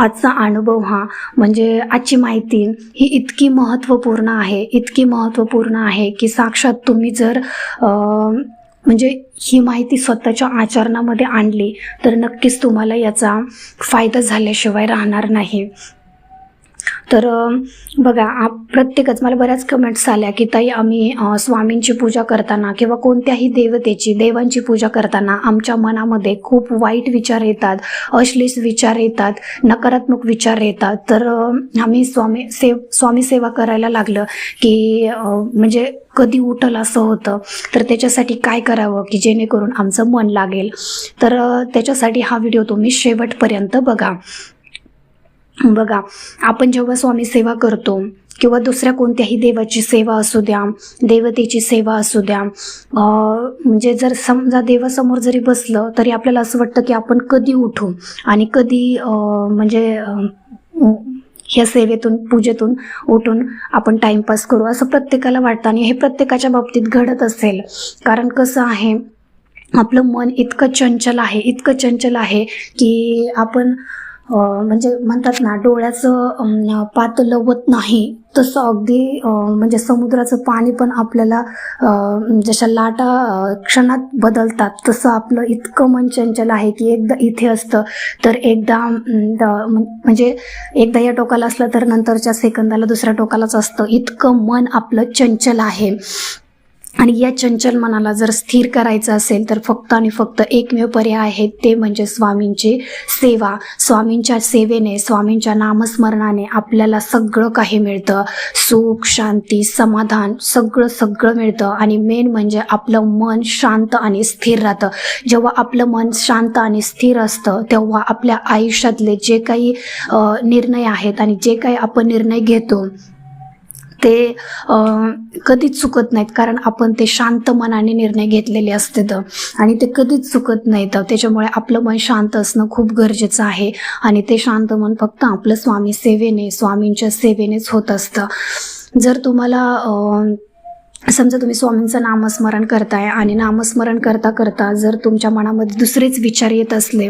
आजचा अनुभव हा म्हणजे आजची माहिती ही इतकी महत्त्वपूर्ण आहे इतकी महत्त्वपूर्ण आहे की साक्षात तुम्ही जर म्हणजे ही माहिती स्वतःच्या आचरणामध्ये आणली तर नक्कीच तुम्हाला याचा फायदा झाल्याशिवाय राहणार नाही. तर बघा आप प्रत्येकच मला बऱ्याच कमेंट्स आल्या की ताई आम्ही स्वामींची पूजा करताना किंवा कोणत्याही देवतेची देवांची पूजा करताना आमच्या मनामध्ये खूप वाईट विचार येतात अश्लीष विचार येतात नकारात्मक विचार येतात. तर आम्ही स्वामी सेव स्वामी सेवा करायला लागलं की म्हणजे कधी उठल असं होतं तर त्याच्यासाठी काय करावं की जेणेकरून आमचं मन लागेल. तर त्याच्यासाठी हा व्हिडिओ तुम्ही शेवटपर्यंत बघा. बघा आपण जेव्हा स्वामी सेवा करतो किंवा दुसऱ्या कोणत्याही देवाची सेवा असू द्या देवतेची सेवा असू द्या म्हणजे जर समजा देवासमोर जरी बसलं तरी आपल्याला असं वाटतं की आपण कधी उठू आणि कधी म्हणजे ह्या सेवेतून पूजेतून उठून आपण टाईमपास करू असं प्रत्येकाला वाटतं आणि हे प्रत्येकाच्या बाबतीत घडत असेल. कारण कसं आहे आपलं मन इतकं चंचल आहे इतकं चंचल आहे की आपण म्हणजे म्हणतात ना डोळ्याचं पात लवत नाही. तसं अगदी म्हणजे समुद्राचं पाणी पण आपल्याला जशा लाटा क्षणात बदलतात तसं आपलं इतकं मन चंचल आहे की एकदा इथे असतं तर एकदा म्हणजे एकदा या टोकाला असलं तर नंतरच्या सेकंदाला दुसऱ्या टोकालाच असतं. इतकं मन आपलं चंचल आहे. आणि या चंचल मनाला जर स्थिर करायचं असेल तर फक्त आणि फक्त एकमेव पर्याय आहेत ते म्हणजे स्वामींची सेवा. स्वामींच्या सेवेने स्वामींच्या नामस्मरणाने आपल्याला सगळं काही मिळतं. सुख शांती समाधान सगळं सगळं मिळतं. आणि मेन म्हणजे आपलं मन शांत आणि स्थिर राहतं. जेव्हा आपलं मन शांत आणि स्थिर असतं तेव्हा आपल्या आयुष्यातले जे काही निर्णय आहेत आणि जे काही आपण निर्णय घेतो ते कधीच चुकत नाहीत कारण आपण ते शांत मनाने निर्णय घेतलेले असते तर आणि ते कधीच चुकत नाहीत. त्याच्यामुळे आपलं मन शांत असणं खूप गरजेचं आहे. आणि ते शांत मन फक्त आपलं स्वामी सेवेने स्वामींच्या सेवेनेच होत असतं. जर तुम्हाला समजा तुम्ही स्वामींचं नामस्मरण करताय आणि नामस्मरण करता करता जर तुमच्या मनामध्ये दुसरेच विचार येत असले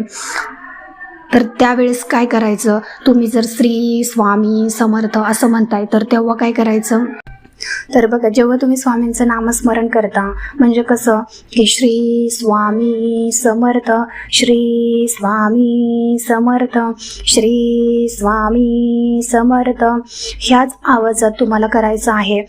तर त्यावेळेस काय करायचं? तुम्ही जर श्री स्वामी समर्थ असं म्हणताय तर तेव्हा काय करायचं? तर बघा जेव्हा तुम्ही स्वामींचं नामस्मरण करता म्हणजे कसं की श्री स्वामी समर्थ श्री स्वामी समर्थ श्री स्वामी समर्थ ह्याच आवाजात तुम्हाला करायचं आहे.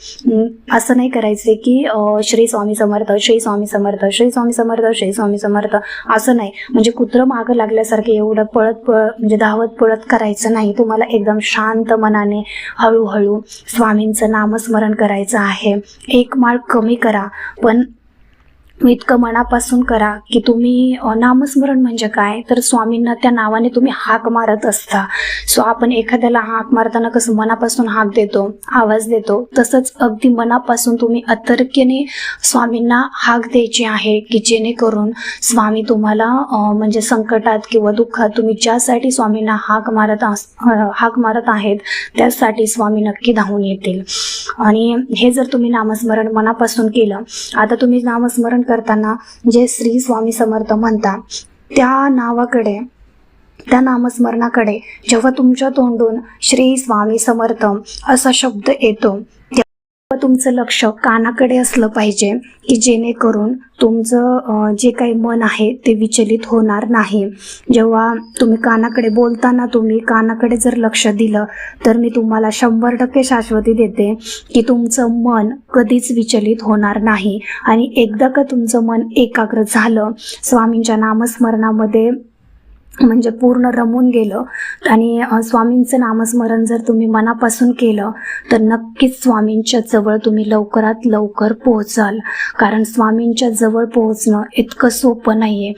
असं नाही करायचं की श्री स्वामी समर्थ श्री स्वामी समर्थ श्री स्वामी समर्थ श्री स्वामी समर्थ असं नाही. म्हणजे कुत्रं मागं लागल्यासारखे एवढं पळत पळत म्हणजे धावत पळत करायचं नाही. तुम्हाला एकदम शांत मनाने हळूहळू स्वामींचं नामस्मरण करायचं आहे. एक माळ कमी करा पण इतकं मनापासून करा की तुम्ही नामस्मरण म्हणजे काय? तर स्वामींना त्या नावाने तुम्ही हाक मारत असता. सो आपण एखाद्याला हाक मारताना कसं मनापासून हाक देतो आवाज देतो तसंच अगदी मनापासून तुम्ही अतर्क्याने स्वामींना हाक द्यायची आहे की जेणेकरून स्वामी तुम्हाला म्हणजे संकटात किंवा दुःखात तुम्ही ज्यासाठी स्वामींना हाक मारत अस हाक मारत आहेत त्यासाठी स्वामी नक्की धावून येतील. आणि हे जर तुम्ही नामस्मरण मनापासून केलं आता तुम्ही नामस्मरण करताना जे श्री स्वामी समर्थ म्हणतात त्या नावाकडे त्या नामस्मरणाकडे जेव्हा तुमच्या तोंडून श्री स्वामी समर्थ असा शब्द येतो तुमचं लक्ष कानाकडे असलं पाहिजे की जेणेकरून तुमचं जे काही मन आहे ते विचलित होणार नाही. जेव्हा तुम्ही कानाकडे बोलताना तुम्ही कानाकडे जर लक्ष दिलं तर मी तुम्हाला शंभर टक्के शाश्वती देते की तुमचं मन कधीच विचलित होणार नाही. आणि एकदा का तुमचं मन एकाग्र झालं स्वामींच्या नामस्मरणामध्ये म्हणजे पूर्ण रमून गेलं. आणि स्वामींचं नामस्मरण जर तुम्ही मनापासून केलं तर नक्कीच स्वामींच्या जवळ तुम्ही लवकरात लवकर पोहोचाल. कारण स्वामींच्या जवळ पोहोचणं इतकं सोपं नाही आहे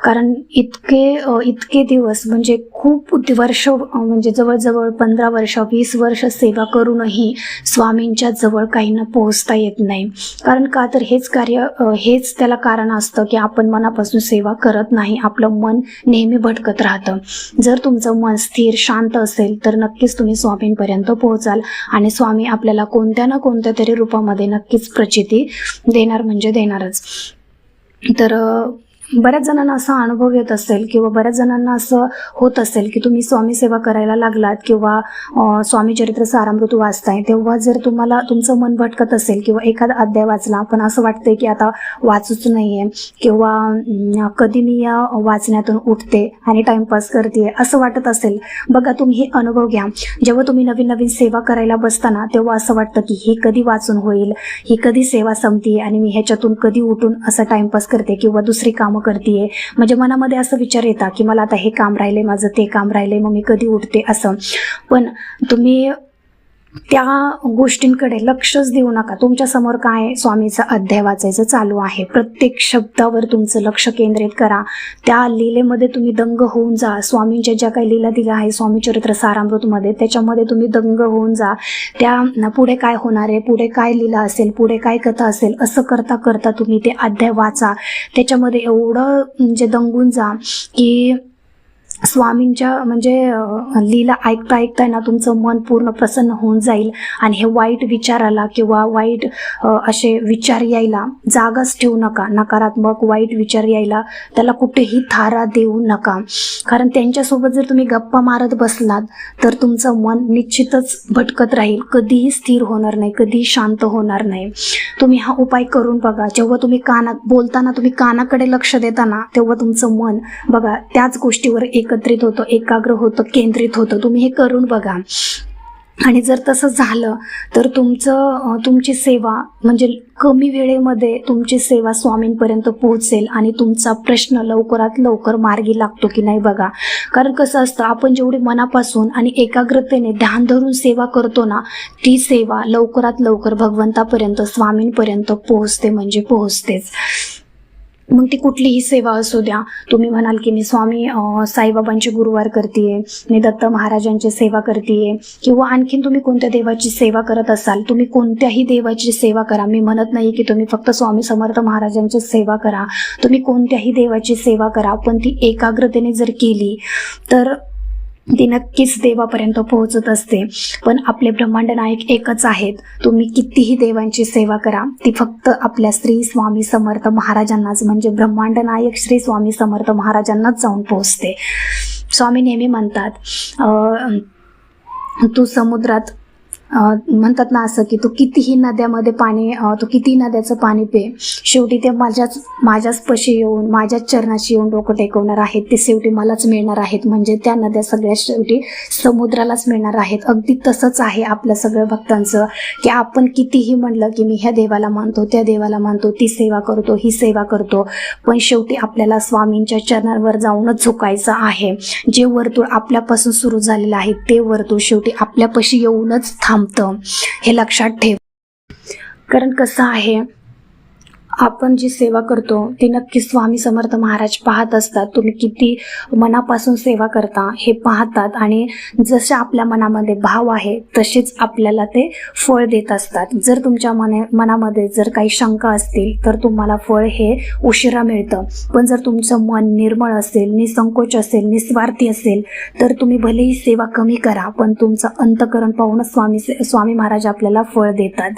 कारण इतके इतके दिवस म्हणजे खूप वर्ष म्हणजे जवळजवळ पंधरा वर्ष वीस वर्ष सेवा करूनही स्वामींच्या जवळ काहींना पोहोचता येत नाही. कारण का तर हेच कार्य हेच त्याला कारण असतं की आपण मनापासून सेवा करत नाही आपलं मन नेहमी भटकत राहतं. जर तुमचं मन स्थिर शांत असेल तर नक्कीच तुम्ही स्वामींपर्यंत पोहोचाल आणि स्वामी आपल्याला कोणत्या ना कोणत्या तरी रूपामध्ये नक्कीच प्रचिती देणार म्हणजे देणारच. तर बऱ्याच जणांना असा अनुभव येत असेल किंवा बऱ्याच जणांना असं होत असेल की तुम्ही स्वामी सेवा करायला लागलात किंवा स्वामी चरित्र सारामृत वाचताय तेव्हा जर तुम्हाला तुमचं मन भटकत असेल किंवा एखादा अध्याय वाचला पण असं वाटतंय की आता वाचूच नाहीये किंवा कधी मी या वाचण्यातून उठते आणि टाइमपास करते असं वाटत असेल बघा तुम्ही हे अनुभव घ्या. जेव्हा तुम्ही नवीन नवीन सेवा करायला बसताना तेव्हा असं वाटतं की हे कधी वाचून होईल ही कधी सेवा संपते आणि मी ह्याच्यातून कधी उठून असं टाइमपास करते किंवा दुसरी कामं करते म्हणजे मनामध्ये असं विचार येतात की मला आता हे काम राहिले माझं ते काम राहिले मग मी कधी उठते असं. पण तुम्ही त्या गोष्टींकडे लक्षच देऊ नका. तुमच्यासमोर काय स्वामीचा अध्याय वाचायचं चालू आहे. प्रत्येक शब्दावर तुमचं लक्ष केंद्रित करा. त्या लीलेमध्ये तुम्ही दंग होऊन जा. स्वामींच्या ज्या काही लीला दिल्या आहे स्वामी चरित्र सारामृतमध्ये त्याच्यामध्ये तुम्ही दंग होऊन जा. त्या पुढे काय होणार आहे? पुढे काय लीला असेल? पुढे काय कथा असेल? असं करता करता तुम्ही ते अध्याय वाचा. त्याच्यामध्ये एवढं म्हणजे दंगून जा की स्वामींच्या म्हणजे लीला ऐकता ऐकताय ना तुमचं मन पूर्ण प्रसन्न होऊन जाईल. आणि हे वाईट विचाराला किंवा वाईट असे विचार यायला जागाच ठेवू नका. नकारात्मक वाईट विचार यायला त्याला कुठेही थारा देऊ नका. कारण त्यांच्यासोबत जर तुम्ही गप्पा मारत बसलात तर तुमचं मन निश्चितच भटकत राहील. कधीही स्थिर होणार नाही कधीही शांत होणार नाही. तुम्ही हा उपाय करून बघा. जेव्हा तुम्ही कानात बोलताना तुम्ही कानाकडे लक्ष देताना तेव्हा तुमचं मन बघा त्याच गोष्टीवर एक एकत्रित होतं एकाग्र होतं केंद्रित होतं. तुम्ही हे करून बघा. आणि जर तसं झालं तर तुमचं तुमची सेवा म्हणजे कमी वेळेमध्ये तुमची सेवा स्वामींपर्यंत पोहोचेल आणि तुमचा प्रश्न लवकरात लवकर मार्गी लागतो की नाही बघा. कारण कसं असतं आपण जेवढी मनापासून आणि एकाग्रतेने ध्यान धरून सेवा करतो ना ती सेवा लवकरात लवकर भगवंतापर्यंत स्वामींपर्यंत पोहोचते म्हणजे पोहोचतेच. मग ती कुठलीही सेवा असू द्या. तुम्ही म्हणाल की मी स्वामी साईबाबांचे गुरुवार करते मी दत्त महाराजांची सेवा करते किंवा आणखीन तुम्ही कोणत्या देवाची सेवा करत असाल तुम्ही कोणत्याही देवाची सेवा करा. मी म्हणत नाही की तुम्ही फक्त स्वामी समर्थ महाराजांची सेवा करा. तुम्ही कोणत्याही देवाची सेवा करा पण ती एकाग्रतेने जर केली तर ती नक्कीच देवापर्यंत पोहोचत असते. पण आपले ब्रह्मांड नायक एकच आहेत. तुम्ही कितीही देवांची सेवा करा ती फक्त आपल्या श्री स्वामी समर्थ महाराजांनाच म्हणजे ब्रह्मांड नायक श्री स्वामी समर्थ महाराजांनाच जाऊन पोहोचते. स्वामी नेहमी म्हणतात तू समुद्रात म्हणतात ना असं की तू कितीही नद्यामध्ये पाणी तू कितीही नद्याचं पाणी पे शेवटी ते माझ्याच माझ्याच पशी येऊन माझ्याच चरणाशी येऊन डोकं टेकवणार आहेत. ते शेवटी मलाच मिळणार आहेत. म्हणजे त्या नद्या सगळ्या शेवटी समुद्रालाच मिळणार आहेत. अगदी तसंच आहे आपल्या सगळ्या भक्तांचं की आपण कितीही म्हणलं की मी ह्या देवाला मानतो त्या देवाला मानतो ती सेवा करतो ही सेवा करतो. पण शेवटी आपल्याला स्वामींच्या चरणांवर जाऊनच झुकायचं आहे. जे वर्तुळ आपल्यापासून सुरू झालेलं आहे ते वर्तुळ शेवटी आपल्यापाशी येऊनच थांब थांबतं हे लक्षात ठेव. कारण कसं आहे आपण जी सेवा करतो ती नक्की स्वामी समर्थ महाराज पाहत असतात. तुम्ही किती मनापासून सेवा करता हे पाहतात आणि जसे आपल्या मनामध्ये भाव आहे तसेच आपल्याला ते फळ देत असतात. जर तुमच्या मने मनामध्ये जर काही शंका असतील तर तुम्हाला फळ हे उशिरा मिळतं. पण जर तुमचं मन निर्मळ असेल निसंकोच असेल निस्वार्थी असेल तर तुम्ही भलेही सेवा कमी करा पण तुमचं अंतकरण पाहूनच स्वामी स्वामी महाराज आपल्याला फळ देतात.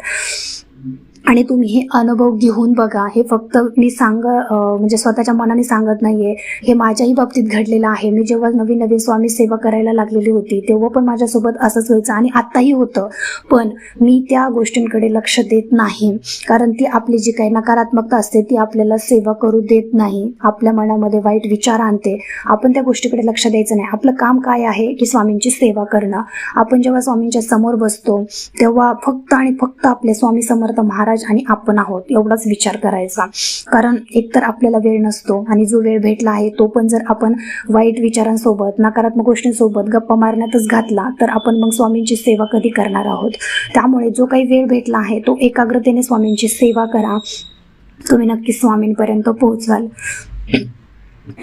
आणि तुम्ही हे अनुभव घेऊन बघा. हे फक्त मी सांग म्हणजे स्वतःच्या मनाने सांगत नाहीये. हे माझ्याही बाबतीत घडलेलं आहे. मी जेव्हा नवीन नवीन स्वामी सेवा करायला लागलेली होती तेव्हा पण माझ्यासोबत असंच व्हायचं आणि आत्ताही होतं. पण मी त्या गोष्टींकडे लक्ष देत नाही. कारण ती आपली जी काही नकारात्मकता असते ती आपल्याला सेवा करू देत नाही. आपल्या मनामध्ये वाईट विचार आणते. आपण त्या गोष्टीकडे लक्ष द्यायचं नाही. आपलं काम काय आहे की स्वामींची सेवा करणं? आपण जेव्हा स्वामींच्या समोर बसतो तेव्हा फक्त आणि फक्त आपले स्वामी समर्थ महाराज महाराज आणि आपण आहोत एवढाच विचार करायचा. कारण एकतर आपल्याला वेळ नसतो आणि जो वेळ भेटला आहे तो पण जर आपण वाईट विचारांसोबत नकारात्मक गोष्टींसोबत गप्पा मारण्यातच घातला तर आपण मग स्वामींची सेवा कधी करणार आहोत? त्यामुळे जो काही वेळ भेटला आहे तो एकाग्रतेने स्वामींची सेवा करा. तुम्ही नक्की स्वामींपर्यंत पोहोचाल.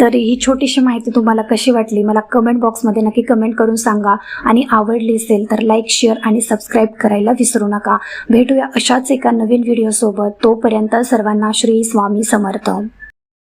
तर ही छोटीशी माहिती तुम्हाला कशी वाटली? मला कमेंट बॉक्समध्ये नक्की कमेंट करून सांगा. आणि आवडली असेल तर लाईक शेअर आणि सबस्क्राईब करायला विसरू नका. भेटूया अशाच एका नवीन व्हिडिओसोबत तोपर्यंत सर्वांना श्री स्वामी समर्थ.